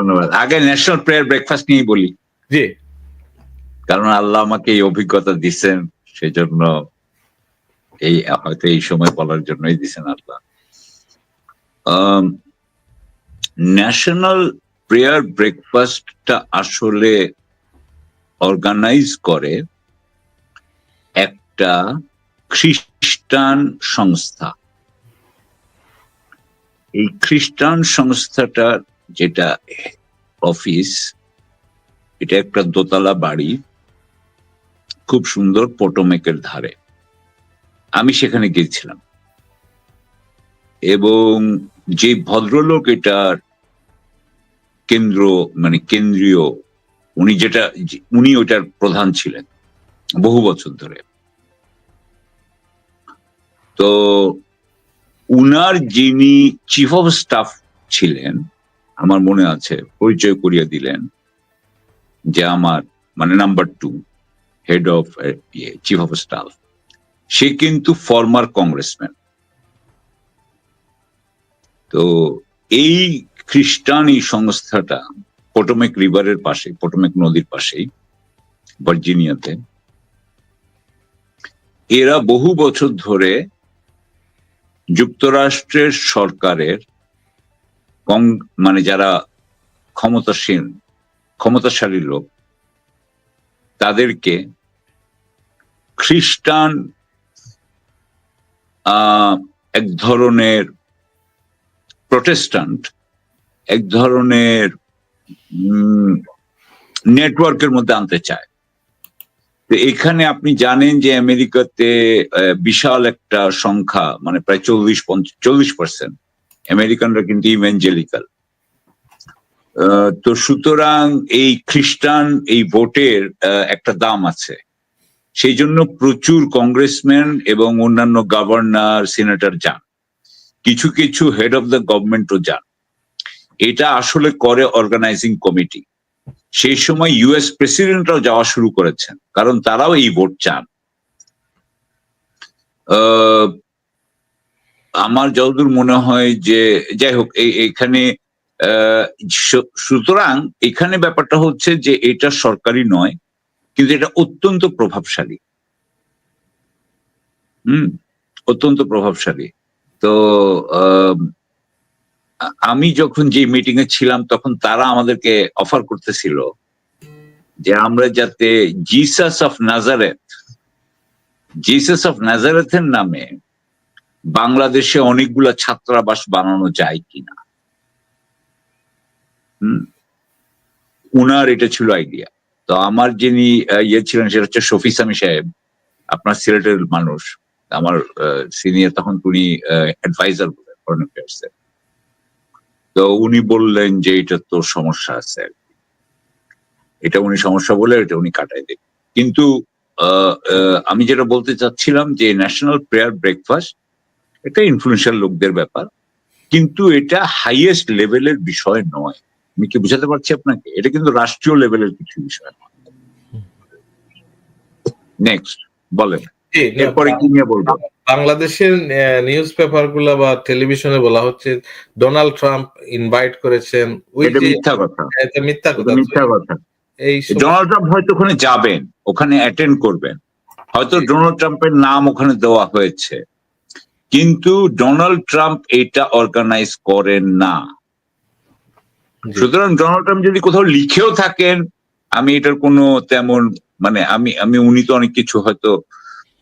ধন্যবাদ। আগে national prayer breakfast নিয়েই বলি। জি। কারণ আল্লাহ আমাকে এই অভিজ্ঞতা দিচ্ছেন সেজন্য এই হয়তো এই সময় বলার জন্যই দিচ্ছেন আল্লাহ। ন্যাশনাল প্রেয়ার ব্রেকফাস্টটা আসলে অর্গানাইজ করে একটা খ্রিস্টান সংস্থা। এই খ্রিস্টান সংস্থাটার যেটা অফিস এটা একটা দোতলা বাড়ি, খুব সুন্দর পটোমেকের ধারে। আমি সেখানে গিয়েছিলাম। এবং যে ভদ্রলোক এটার কেন্দ্র মানে কেন্দ্রীয়, উনি যেটা, উনি ওটার প্রধান ছিলেন বহু বছর ধরে। তো উনার যিনি চিফ অফ স্টাফ ছিলেন আমার মনে আছে, পরিচয় করিয়ে দিলেন যে আমার মানে number two head of chief of staff সে কিন্তু ফর্মার কংগ্রেসম্যান তো এই খ্রিস্টান এই সংস্থাটা পটোমেক রিভারের পাশে পটোমেক নদীর পাশেই ভার্জিনিয়াতে এরা বহু বছর ধরে যুক্তরাষ্ট্রের সরকারের কং- মানে যারা ক্ষমতাসীন, ক্ষমতাশালী লোক, তাদেরকে খ্রিস্টান এক ধরনের প্রটেস্ট্যান্ট, এক ধরনের নেটওয়ার্কের মধ্যে আনতে চায়। তো এখানে আপনি জানেন যে আমেরিকাতে বিশাল একটা সংখ্যা মানে প্রায় চল্লিশ চল্লিশ পার্সেন্ট আমেরিকানরা কিন্তু ইভেঞ্জেলিক্যাল তো সুতরাং এই খ্রিস্টান, এই ভোটের একটা দাম আছে। সেই জন্য প্রচুর কংগ্রেসম্যান এবং অন্যান্য গভর্নর সিনেটর যান। কিছু কিছু হেড অফ দ্য গভর্নমেন্টও যান। এটা আসলে করে অর্গানাইজিং কমিটি সেই সময় ইউএস প্রেসিডেন্টরাও যাওয়া শুরু করেছেন, কারণ তারাও এই ভোট চান। আমার যতদূর মনে হয় যে, যাই হোক এখানে সুতরাং এখানে ব্যাপারটা হচ্ছে যে এটা সরকারি নয়, কিন্তু এটা অত্যন্ত প্রভাবশালী। হুম, অত্যন্ত প্রভাবশালী। তো আমি যখন যে মিটিং এ ছিলাম, তখন তারা আমাদেরকে অফার করতেছিল যে আমরা যাতে Jesus of Nazareth Jesus of নাজারেথের নামে বাংলাদেশে অনেকগুলা ছাত্রাবাস বানানো যায় কিনা। হুম? উনার এটা ছিল আইডিয়া তো আমার যিনি ইয়ে ছিলেন সেটা হচ্ছে শফি সামি সাহেব, আপনার সিলেটের মানুষ। আমার সিনিয়র তখন উনি অ্যাডভাইজার ফরেন অ্যাফেয়ার্স তো উনি বললেন যে এটা তো সমস্যা আছে। এটা উনি সমস্যা বলে এটা উনি কাটাই দেন কিন্তু আমি যেটা বলতে চাচ্ছিলাম যে ন্যাশনাল প্রেয়ার ব্রেকফাস্ট এটা ইনফ্লুয়েন্সিয়াল লোকদের ব্যাপার কিন্তু এটা হাইয়েস্ট লেভেলের বিষয় নয়। আমি কি বুঝাতে পারছি আপনাকে? এটা কিন্তু রাষ্ট্রীয় লেভেলের কিছু বিষয়। নয় নেক্সট বলেন এরপরে কি নিয়ে বলব? বাংলাদেশের নিউজ পেপারগুলা বা টেলিভিশনে বলা হচ্ছে ডোনাল্ড ট্রাম্প ইনভাইট করেছেন এটা মিথ্যা কথা। এটা মিথ্যা কথা। মিথ্যা কথা। এই ডোনাল্ড ট্রাম্প হয়তো ওখানে যাবেন ওখানে অ্যাটেন্ড করবেন। হয়তো ডোনাল্ড ট্রাম্পের নাম ওখানে দেওয়া হয়েছে। কিন্তু ডোনাল্ড ট্রাম্প এটা অর্গানাইজ করেন না। সুতরাং ডোনাল্ড ট্রাম্প যদি কোথাও লিখেও থাকেন আমি এটার কোনো তেমন মানে আমি আমি উনি তো অনেক কিছু হয়তো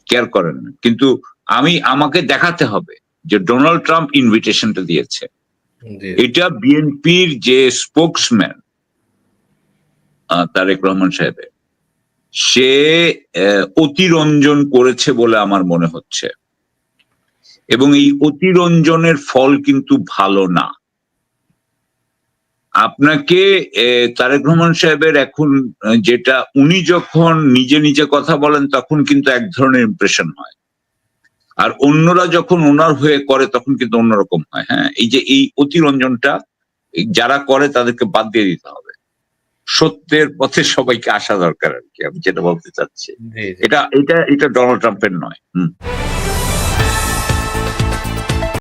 কেয়ার করেন না। কিন্তু আমি আমাকে দেখাতে হবে যে ডোনাল্ড ট্রাম্প ইনভিটেশনটা দিয়েছে। এটা বিএনপির যে স্পোক্সম্যান তারেক রহমান সাহেবের সে অতিরঞ্জন করেছে বলে আমার মনে হচ্ছে। এবং এই অতিরঞ্জনের ফল কিন্তু ভালো না। আপনাকে তারেক রহমান সাহেবের এখন যেটা উনি যখন নিজে নিজে কথা বলেন তখন কিন্তু এক ধরনের ইমপ্রেশন হয়। আর অন্যরা যখন ওনার হয়ে করে তখন কিন্তু অন্যরকম হয়। হ্যাঁ এই যে এই অতিরঞ্জনটা যারা করে তাদেরকে বাদ দিয়ে দিতে হবে। সত্যের পথে সবাইকে আসা দরকার আর কি আমি যেটা বলতে চাচ্ছি। এটা এটা এটা ডোনাল্ড ট্রাম্পের নয়। হুম।